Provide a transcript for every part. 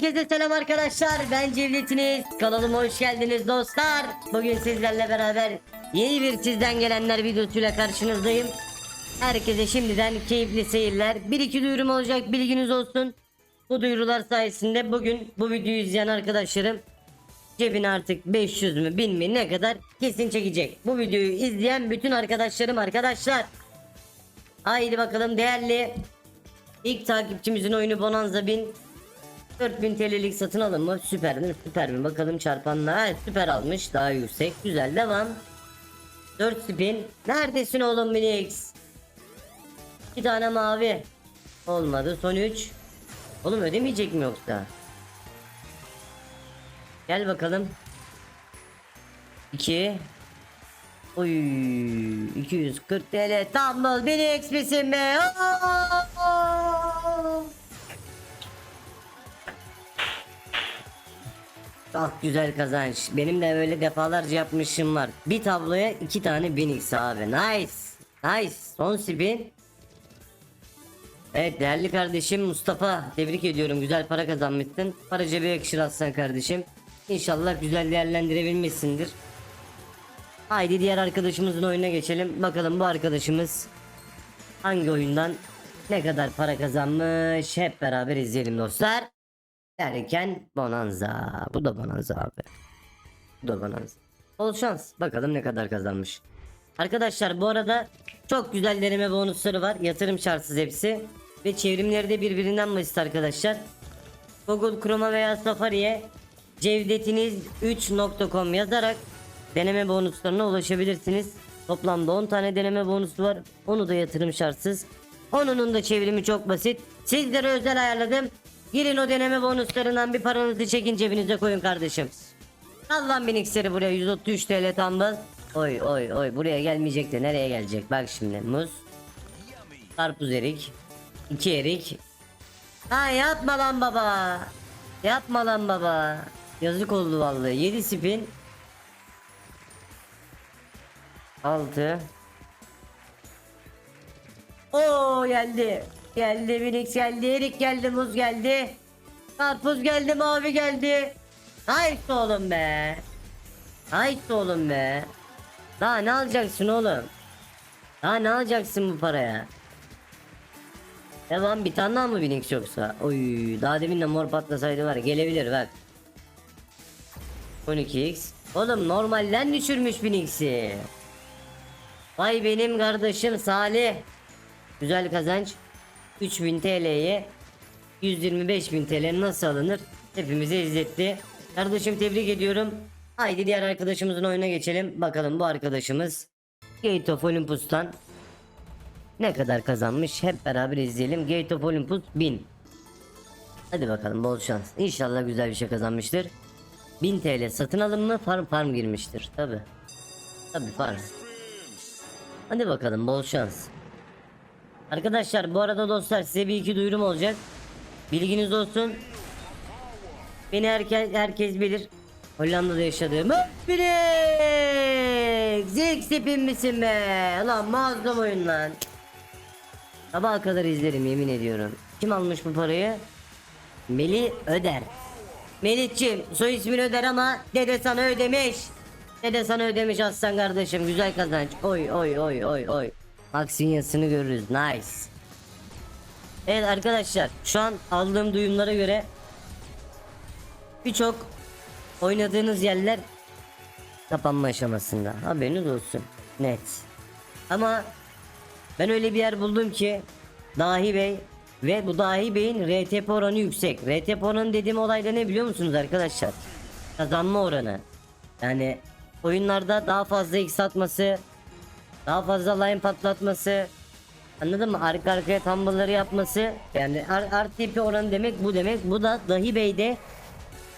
Herkese selam arkadaşlar. Ben Cevdetiniz. Kanalıma hoş geldiniz dostlar. Bugün sizlerle beraber yeni bir sizden gelenler videosuyla karşınızdayım. Herkese şimdiden keyifli seyirler. Bir iki duyurum olacak bilginiz olsun. Bu duyurular sayesinde bugün bu videoyu izleyen arkadaşlarım cebine artık 500 mü 1000 mi ne kadar kesin çekecek. Bu videoyu izleyen bütün arkadaşlarım arkadaşlar. Haydi bakalım değerli ilk takipçimizin oyunu Bonanza 1000 4000 TL'lik satın alın mı? Süper mi? Süper mi? Bakalım çarpanla. Ha, süper almış. Daha yüksek. Güzel. Devam. 4 spin. Neredesin oğlum Minix? 2 tane mavi. Olmadı. Son 3. Oğlum ödemeyecek mi yoksa? Gel bakalım. 2 Oy 240 TL Tumble Minix misin be? Oo! Çok güzel kazanç. Benim de böyle defalarca yapmışım var. Bir tabloya iki tane Binix abi. Nice. Nice. Son spin. Evet değerli kardeşim Mustafa tebrik ediyorum güzel para kazanmışsın para cebe yakışır aslan kardeşim İnşallah güzel değerlendirebilmişsindir Haydi diğer arkadaşımızın oyuna geçelim bakalım bu arkadaşımız hangi oyundan ne kadar para kazanmış hep beraber izleyelim dostlar Derken Bonanza bu da Bonanza abi bu da Bonanza Bol şans bakalım ne kadar kazanmış Arkadaşlar bu arada çok güzel deneme bonusları var. Yatırım şartsız hepsi. Ve çevrimleri de birbirinden basit arkadaşlar. Google Chrome'a veya Safari'ye cevdetiniz3.com yazarak deneme bonuslarına ulaşabilirsiniz. Toplamda 10 tane deneme bonusu var. Onu da yatırım şartsız. Onun da çevrimi çok basit. Sizlere özel ayarladım. Girin o deneme bonuslarından bir paranızı çekin cebinize koyun kardeşim. Al lan Binix'leri buraya 133 TL tambal. Oy oy oy buraya gelmeyecek de nereye gelecek bak şimdi muz. Karpuz erik. iki erik. Ha yapma lan baba. Yapma lan baba. Yazık oldu vallahi. 7 spin. 6 Oo geldi. Geldi Minix geldi. Erik geldi. Muz geldi. Karpuz geldi. Mavi geldi. Haydi oğlum be. Haydi oğlum be. Daha ne alacaksın oğlum? Daha ne alacaksın bu paraya? Devam bir tane daha mı Binix yoksa? Oy daha demin de mor patlasaydı var gelebilir bak. 12x. Oğlum normalden düşürmüş Binix'i. Vay benim kardeşim Salih. Güzel kazanç. 3000 TL'ye 125.000 TL nasıl alınır? Hepimize izletti. Kardeşim tebrik ediyorum. Haydi diğer arkadaşımızın oyuna geçelim. Bakalım bu arkadaşımız Gate of Olympus'tan ne kadar kazanmış hep beraber izleyelim. Gate of Olympus 1000. Hadi bakalım bol şans. İnşallah güzel bir şey kazanmıştır. 1000 TL satın alım mı farm farm girmiştir. Tabi. Tabi farm. Hadi bakalım bol şans. Arkadaşlar bu arada dostlar size bir iki duyurum olacak. Bilginiz olsun. Beni herkes, herkes bilir. Hollanda'da yaşadığımı Birik! Zek spin misin be? Lan muazzam oyun lan. Sabaha kadar izlerim yemin ediyorum. Kim almış bu parayı? Meli Öder. Melih'cim soy ismini öder ama dede sana ödemiş. Dede sana ödemiş aslan kardeşim güzel kazanç. Oy oy oy oy oy. Maxinyasını görürüz. Nice. Evet arkadaşlar şu an aldığım duyumlara göre birçok oynadığınız yerler kapanma aşamasında. Haberiniz olsun. Net. Ama ben öyle bir yer buldum ki Dahi Bey ve bu Dahi Bey'in RTP oranı yüksek. RTP oranı dediğim olayda ne biliyor musunuz arkadaşlar? Kazanma oranı. Yani oyunlarda daha fazla x atması daha fazla line patlatması Anladın mı? Arka arkaya tumble'ları yapması yani RTP oranı demek bu demek. Bu da Dahi Bey'de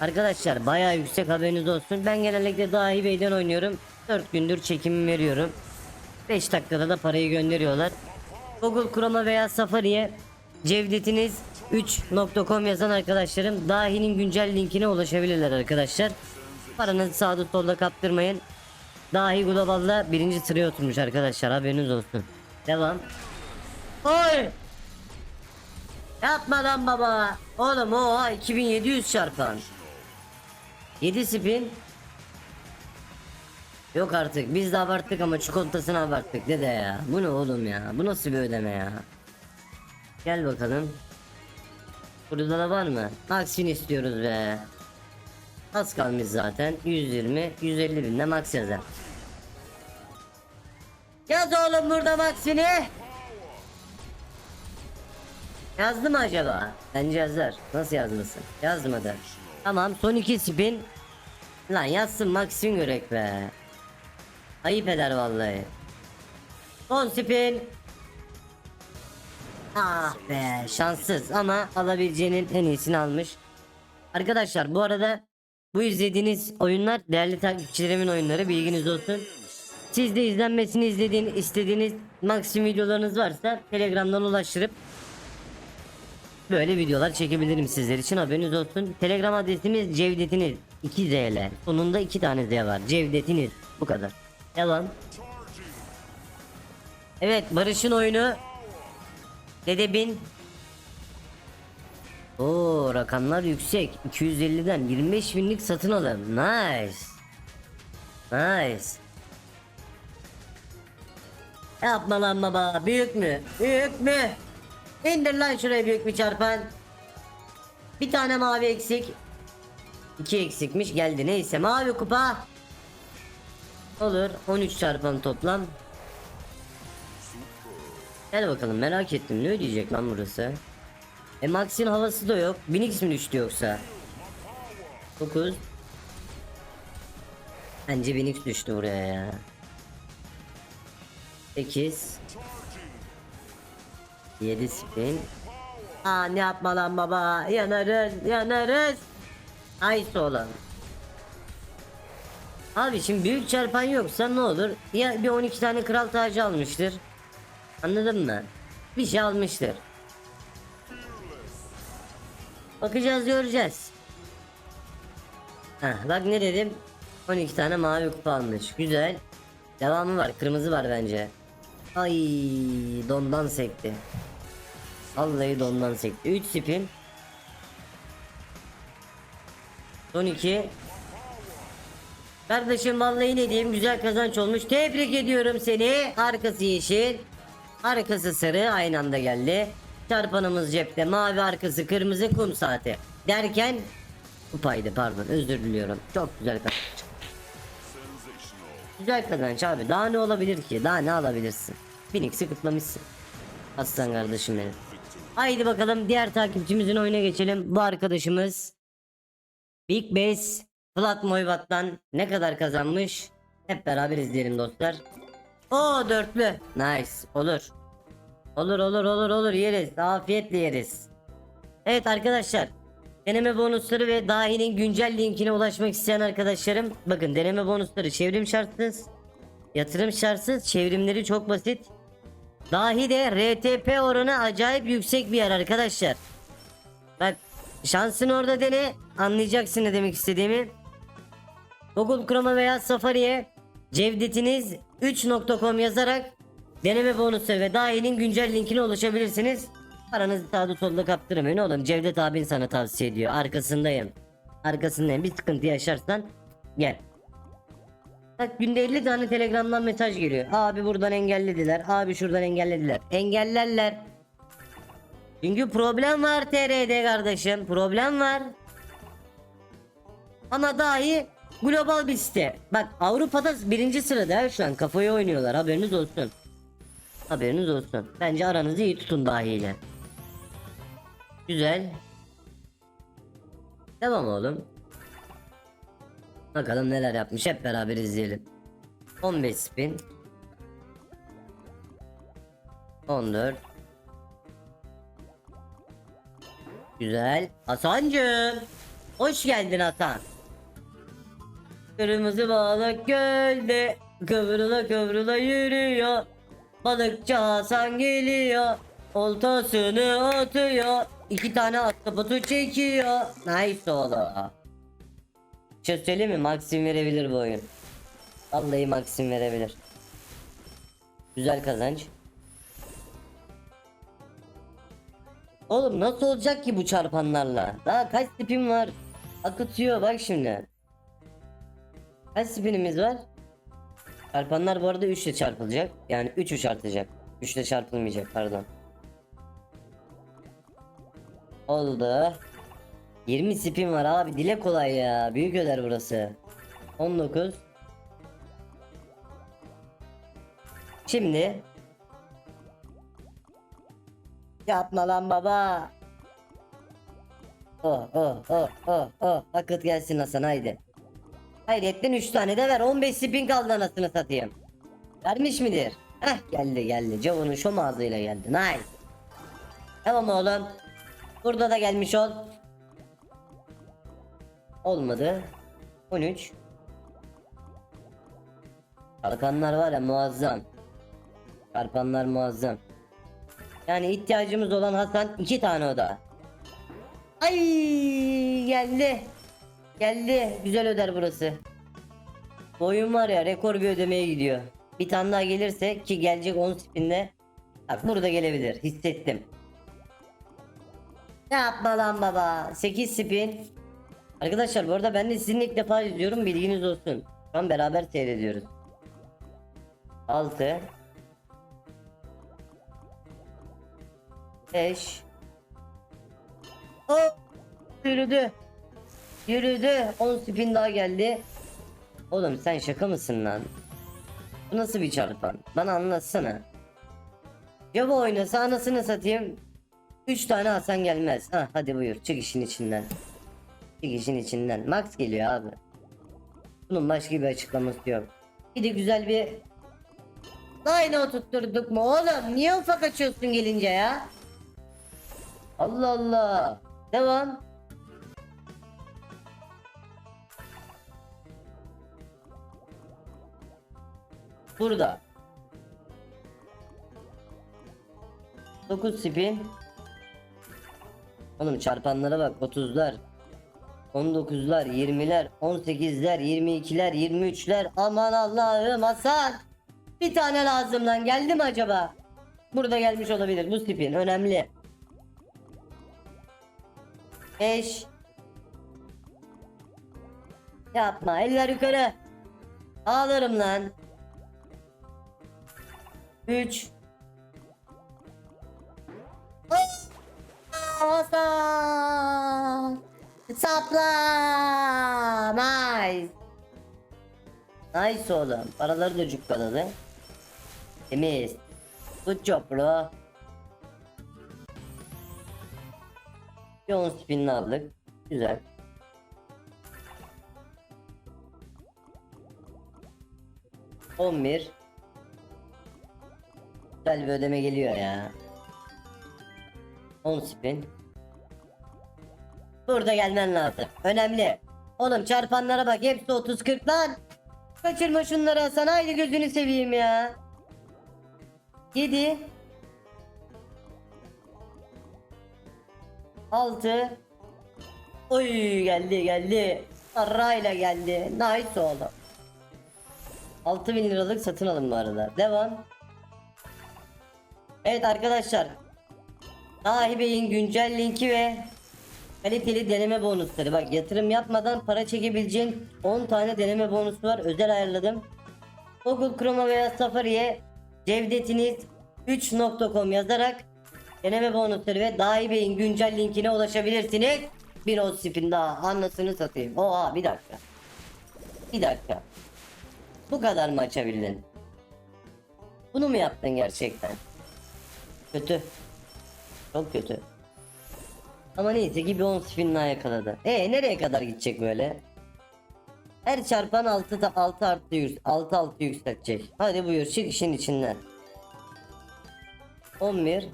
Arkadaşlar bayağı yüksek haberiniz olsun. Ben genellikle Dahi Bey'den oynuyorum. 4 gündür çekimi veriyorum. 5 dakikada da parayı gönderiyorlar. Google Chrome'a veya Safari'ye Cevdetiniz 3.com yazan arkadaşlarım Dahi'nin güncel linkine ulaşabilirler arkadaşlar. Paranızı sağda solda kaptırmayın. Dahi Global'da birinci sıraya oturmuş arkadaşlar haberiniz olsun. Devam. Oy! Yapma lan baba. Oğlum o 2700 çarpan. 7 spin. Yok artık biz de abarttık ama çikolatasını abarttık dede ya. Bu ne oğlum ya? Bu nasıl bir ödeme ya? Gel bakalım. Burada da var mı? Max'ini istiyoruz be. Az kalmış zaten. 120, 150 binde max yazar. Yaz oğlum burada Max'ini. Yazdı mı acaba? Bence yazar. Nasıl yazmasın? Yazmadı. Tamam son iki spin. Lan yazsın Max'in görek be. Ayıp eder vallahi. Son spin. Ah be şanssız ama alabileceğinin en iyisini almış. Arkadaşlar bu arada bu izlediğiniz oyunlar değerli takipçilerimin oyunları bilginiz olsun. Siz de izlenmesini izlediğin, istediğiniz Maxim videolarınız varsa Telegram'dan ulaştırıp böyle videolar çekebilirim sizler için haberiniz olsun. Telegram adresimiz Cevdetiniz 2 ZL. Sonunda 2 tane Z var. Cevdetiniz. Bu kadar. Devam. Evet Barış'ın oyunu Dede bin Oo rakamlar yüksek. 250'den 25 binlik satın alım Nice. Nice. Yapma lan baba. Büyük mü? Büyük mü? İndir lan şuraya büyük bir çarpan. Bir tane mavi eksik. İki eksikmiş. Geldi. Neyse mavi kupa. Olur. 13 çarpan toplam. Gel bakalım. Merak ettim. Ne ödeyecek lan burası E Max'in havası da yok. 1000x mi düştü yoksa? 9 Bence 1000x düştü buraya ya. 8 7 spin. Aa ne yapma lan baba? Yanarız yanarız. Nice olan Abi şimdi büyük çarpan yoksa ne olur? Ya bir 12 tane kral tacı almıştır. Anladın mı? Bir şey almıştır. Bakacağız göreceğiz. Heh, bak ne dedim? 12 tane mavi kupa almış. Güzel. Devamı var. Kırmızı var bence. Ay dondan sekti. Vallahi dondan sekti. 3 spin. Son 2. Kardeşim vallahi ne diyeyim güzel kazanç olmuş. Tebrik ediyorum seni. Arkası yeşil. Arkası sarı aynı anda geldi. Çarpanımız cepte mavi arkası kırmızı kum saati. Derken kupaydı pardon özür diliyorum. Çok güzel kazanç. Güzel kazanç abi daha ne olabilir ki daha ne alabilirsin. Phoenix'i kutlamışsın. Aslan kardeşim benim. Haydi bakalım diğer takipçimizin oyuna geçelim. Bu arkadaşımız Big Base Flat Moyvat'tan ne kadar kazanmış? Hep beraber izleyelim dostlar. O dörtlü. Nice. Olur. Olur olur olur olur yeriz. Afiyetle yeriz. Evet arkadaşlar. Deneme bonusları ve dahinin güncel linkine ulaşmak isteyen arkadaşlarım. Bakın deneme bonusları çevrim şartsız. Yatırım şartsız. Çevrimleri çok basit. Dahi de RTP oranı acayip yüksek bir yer arkadaşlar. Bak şansını orada dene. Anlayacaksın ne demek istediğimi. Google Chrome'a veya Safari'ye Cevdetiniz 3.com yazarak deneme bonusu ve dahilin güncel linkine ulaşabilirsiniz. Paranızı sağda solda kaptırmayın oğlum. Cevdet abin sana tavsiye ediyor. Arkasındayım. Arkasındayım. Bir sıkıntı yaşarsan gel. Bak günde 50 tane telegramdan mesaj geliyor. Abi buradan engellediler. Abi şuradan engellediler. Engellerler. Çünkü problem var TR'de kardeşim. Problem var. Ama dahi global bir site. Bak Avrupa'da birinci sırada şu an kafayı oynuyorlar haberiniz olsun. Haberiniz olsun. Bence aranızı iyi tutun dahiyle. Güzel. Devam oğlum. Bakalım neler yapmış hep beraber izleyelim. 15 spin. 14. Güzel. Hasancığım. Hoş geldin Hasan. Kırmızı balık gölde kıvrıla kıvrıla yürüyor. Balıkçı Hasan geliyor. Oltasını atıyor. İki tane atlapotu çekiyor. Nice oğlum. Bir şey söyleyeyim mi? Maxim verebilir bu oyun. Vallahi Maxim verebilir. Güzel kazanç. Oğlum nasıl olacak ki bu çarpanlarla? Daha kaç spin var? Akıtıyor bak şimdi. Kaç spinimiz var? Çarpanlar bu arada 3 ile çarpılacak. Yani 3 3 artacak. 3 ile çarpılmayacak pardon. Oldu. 20 spin var abi dile kolay ya. Büyük öder burası. 19. Şimdi Yapma lan baba. Oh oh oh oh oh. Akıt gelsin Hasan haydi. Hayrettin 3 tane de ver. 15 spin kaldı anasını satayım. Vermiş midir? Heh geldi geldi. Javon'un şom ağzıyla geldi. Nice. Tamam oğlum. Burada da gelmiş ol. Olmadı. 13. Çarpanlar var ya muazzam. Çarpanlar muazzam. Yani ihtiyacımız olan Hasan iki tane o da. Ay geldi. Geldi. Güzel öder burası. Bu oyun var ya rekor bir ödemeye gidiyor. Bir tane daha gelirse ki gelecek 10 spinde. Bak burada gelebilir. Hissettim. Ne yapma lan baba. 8 spin. Arkadaşlar bu arada ben de sizinle ilk defa izliyorum bilginiz olsun. Şu an beraber seyrediyoruz. 6 5 Oh! Yürüdü. Yürüdü. 10 spin daha geldi. Oğlum sen şaka mısın lan? Bu nasıl bir çarpan? Bana anlatsana. Ya bu oynasa anasını satayım. 3 tane Hasan gelmez. Ha hadi buyur çık işin içinden. Çık işin içinden. Max geliyor abi. Bunun başka bir açıklaması yok. Bir de güzel bir Line oturtturduk mu oğlum? Niye ufak açıyorsun gelince ya? Allah Allah. Devam. Burada. 9 spin. Oğlum çarpanlara bak 30'lar. 19'lar, 20'ler, 18'ler, 22'ler, 23'ler. Aman Allah'ım Hasan. Bir tane lazım lan geldi mi acaba? Burada gelmiş olabilir bu spin önemli. 5 Yapma eller yukarı. Ağlarım lan. 3 Hasan Sapla Nice Nice oğlum. Paraları da cukkaladı Temiz. Good job bro. 10 spinini aldık. Güzel. On bir Güzel bir ödeme geliyor ya 10 spin Burada gelmen lazım. Önemli. Oğlum çarpanlara bak hepsi 30 40 lan. Kaçırma şunları Hasan haydi gözünü seveyim ya. 7 6 Oy geldi geldi. Parayla geldi. Nice oğlum. 6000 liralık satın alın bu arada. Devam. Evet arkadaşlar. Dahi Bey'in güncel linki ve kaliteli deneme bonusları. Bak yatırım yapmadan para çekebileceğin 10 tane deneme bonusu var. Özel ayarladım. Google Chroma veya Safari'ye cevdetiniz3.com yazarak deneme bonusları ve Dahi Bey'in güncel linkine ulaşabilirsiniz. Bir o spin daha anlasını satayım. Oha bir dakika. Bir dakika. Bu kadar mı açabildin? Bunu mu yaptın gerçekten? Kötü. Çok kötü. Ama neyse ki bir 10 spin daha yakaladı. E nereye kadar gidecek böyle? Her çarpan 6 da 6 artı 100 6 6 yükseltecek. Hadi buyur çık işin içinden. 11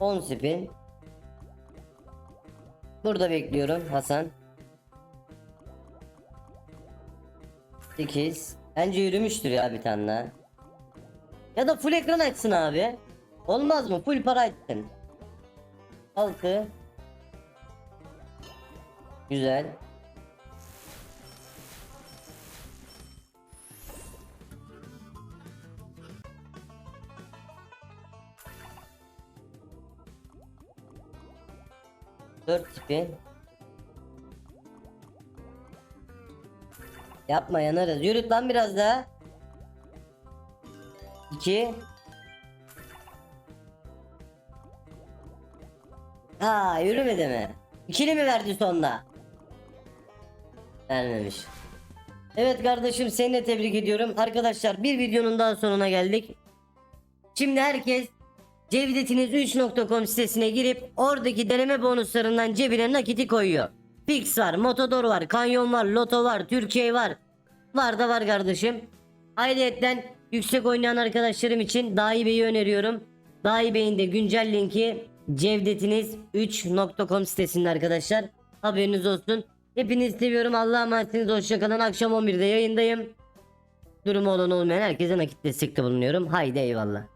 10 spin Burada bekliyorum Hasan 8 Bence yürümüştür ya bir tane daha. Ya da full ekran açsın abi. Olmaz mı? Full para açsın. Halkı. Güzel. Dört tipi. Yapma yanarız. Yürüt lan biraz daha. 2 Ha yürümedi mi? İkili mi verdi sonda? Vermemiş. Evet kardeşim seni de tebrik ediyorum. Arkadaşlar bir videonun daha sonuna geldik. Şimdi herkes cevdetiniz3.com sitesine girip oradaki deneme bonuslarından cebine nakiti koyuyor. Pix var, Motodor var, Kanyon var, Loto var, Türkiye var. Var da var kardeşim. Ayrıyetten yüksek oynayan arkadaşlarım için Dahi Bey'i öneriyorum. Dahi Bey'in de güncel linki cevdetiniz3.com sitesinde arkadaşlar. Haberiniz olsun. Hepinizi seviyorum. Allah'a emanetsiniz. Hoşçakalın. Akşam 11'de yayındayım. Durumu olan olmayan herkese nakit destekte bulunuyorum. Haydi eyvallah.